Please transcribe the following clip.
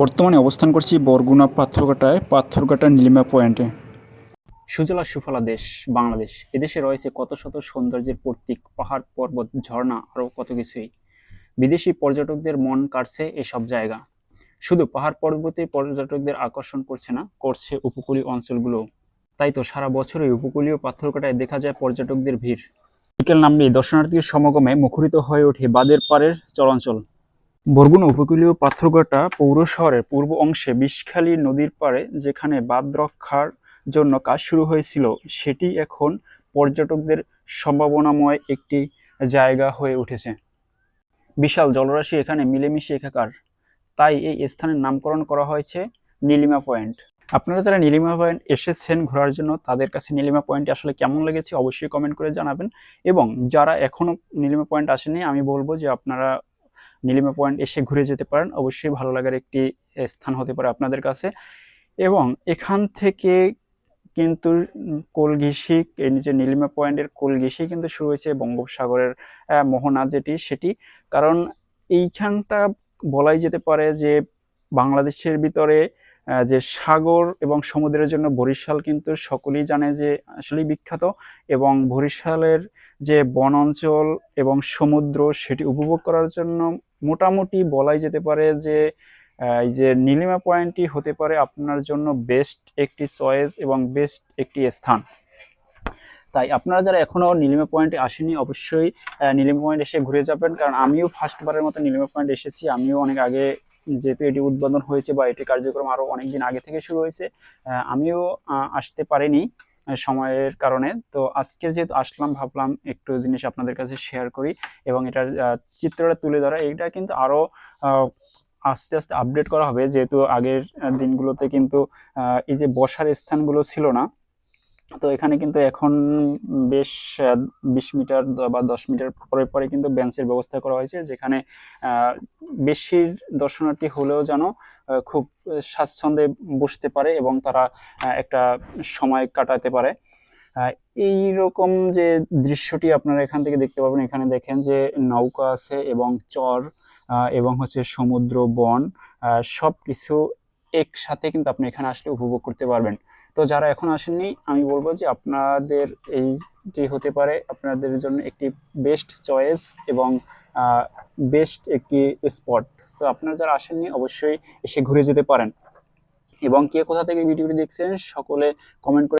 বর্তমানে অবস্থান করছি বরগুনা পাথরঘাটায়, পাথরঘাটা নীলিমা পয়েন্টে। সুজলা সুফলা দেশ, বাংলাদেশ। এদেশে রয়েছে কত শত সৌন্দর্যের প্রতীক, পাহাড়, পর্বত, ঝর্ণা আরও কত কিছুই। বিদেশি পর্যটকদের মন কাটছে এসব জায়গা। শুধু পাহাড় পর্বতে পর্যটকদের আকর্ষণ করছে না, করছে উপকূলীয় অঞ্চলগুলো তাই তো সারা বছরই উপকূলীয় পাথরঘাটায় দেখা যায় পর্যটকদের ভিড়। বিকেল নামলে দর্শনার্থীর সমাগমে মুখরিত হয়ে ওঠে বাদের পাড়ের চলাঞ্চল বরগুনা উপকূলীয় পাথরঘাটা পৌর শহরের পূর্ব অংশে বিষখালী নদীর পাড়ে যেখানে বাঁধ রক্ষার জন্য কাজ শুরু হয়েছিল, সেটি এখন পর্যটকদের সম্ভাবনাময় একটি জায়গা হয়ে উঠেছে। বিশাল জলরাশি এখানে মিলেমিশে একাকার তাই এই স্থানের নামকরণ করা হয়েছে নীলিমা পয়েন্ট। আপনারা যারা নীলিমা পয়েন্ট এসেছেন ঘোরার জন্য, তাদের কাছে নীলিমা পয়েন্ট আসলে কেমন লেগেছে অবশ্যই কমেন্ট করে জানাবেন। এবং যারা এখনও নীলিমা পয়েন্ট আসেনি আমি বলব যে আপনারা নীলিমা পয়েন্ট এসে ঘুরে যেতে পারেন। অবশ্যই ভালো লাগার একটি স্থান হতে পারে আপনাদের কাছে। এবং এখান থেকে কিন্তু কোলঘিসি এই যে নীলিমা পয়েন্টের কোলঘিসি কিন্তু শুরু হয়েছে বঙ্গোপসাগরের মোহনা যেটি, সেটি। কারণ এইখানটা বলাই যেতে পারে যে বাংলাদেশের ভিতরে যে সাগর এবং সমুদ্রের জন্য বরিশাল কিন্তু সকলেই জানে যে আসলেই বিখ্যাত এবং বরিশালের যে বন অঞ্চল এবং সমুদ্র সেটি উপভোগ করার জন্য মোটামুটি বলাই যেতে পারে যে এই যে নীলিমা পয়েন্টটি হতে পারে আপনার জন্য বেস্ট একটি চয়েস এবং বেস্ট একটি স্থান। তাই আপনারা যারা এখনও নীলিমা পয়েন্টে আসেনি অবশ্যই নীলিমা পয়েন্ট এসে ঘুরে যাবেন। কারণ আমিও ফার্স্ট বারের মতো নীলিমা পয়েন্ট এসেছি। আমিও অনেক আগে যেহেতু এটি উদ্বোধন হয়েছে বা এটি কার্যক্রম আরও অনেক দিন আগে থেকে শুরু হয়েছে আমিও আসতে পারিনি সময়ের কারণে। তো আজকে যেহেতু আসলাম ভাবলাম একটু জিনিস আপনাদের কাছে শেয়ার করি এবং এটার চিত্রটা তুলে ধরা। এটা কিন্তু আরও আহ, আস্তে আস্তে আপডেট করা হবে। যেহেতু আগের দিনগুলোতে কিন্তু এই যে বসার স্থানগুলো ছিল না তো এখানে কিন্তু এখন বেশ বিশ মিটার বা দশ মিটার পরে পরে কিন্তু বেঞ্চের ব্যবস্থা করা হয়েছে যেখানে আহ, বেশি দর্শনার্থী হলেও যেন খুব স্বাচ্ছন্দ্যে বসতে পারে এবং তারা একটা সময় কাটাতে পারে। এই রকম যে দৃশ্যটি আপনারা এখান থেকে দেখতে পাবেন এখানে দেখেন যে নৌকা আছে এবং চর এবং হচ্ছে সমুদ্র বন সব কিছু একসাথে কিন্তু আপনি এখানে আসলে উপভোগ করতে পারবেন। তো যারা এখন আসেননি, আমি বলব যে আপনাদের এইটি হতে পারে আপনাদের জন্য একটি বেস্ট চয়েস এবং বেস্ট একটি স্পট তো আপনারা যারা আসেননি, অবশ্যই এসে ঘুরে যেতে পারেন। এবং কে কোথা থেকে ভিডিওটি দেখছেন, সকলে কমেন্ট করে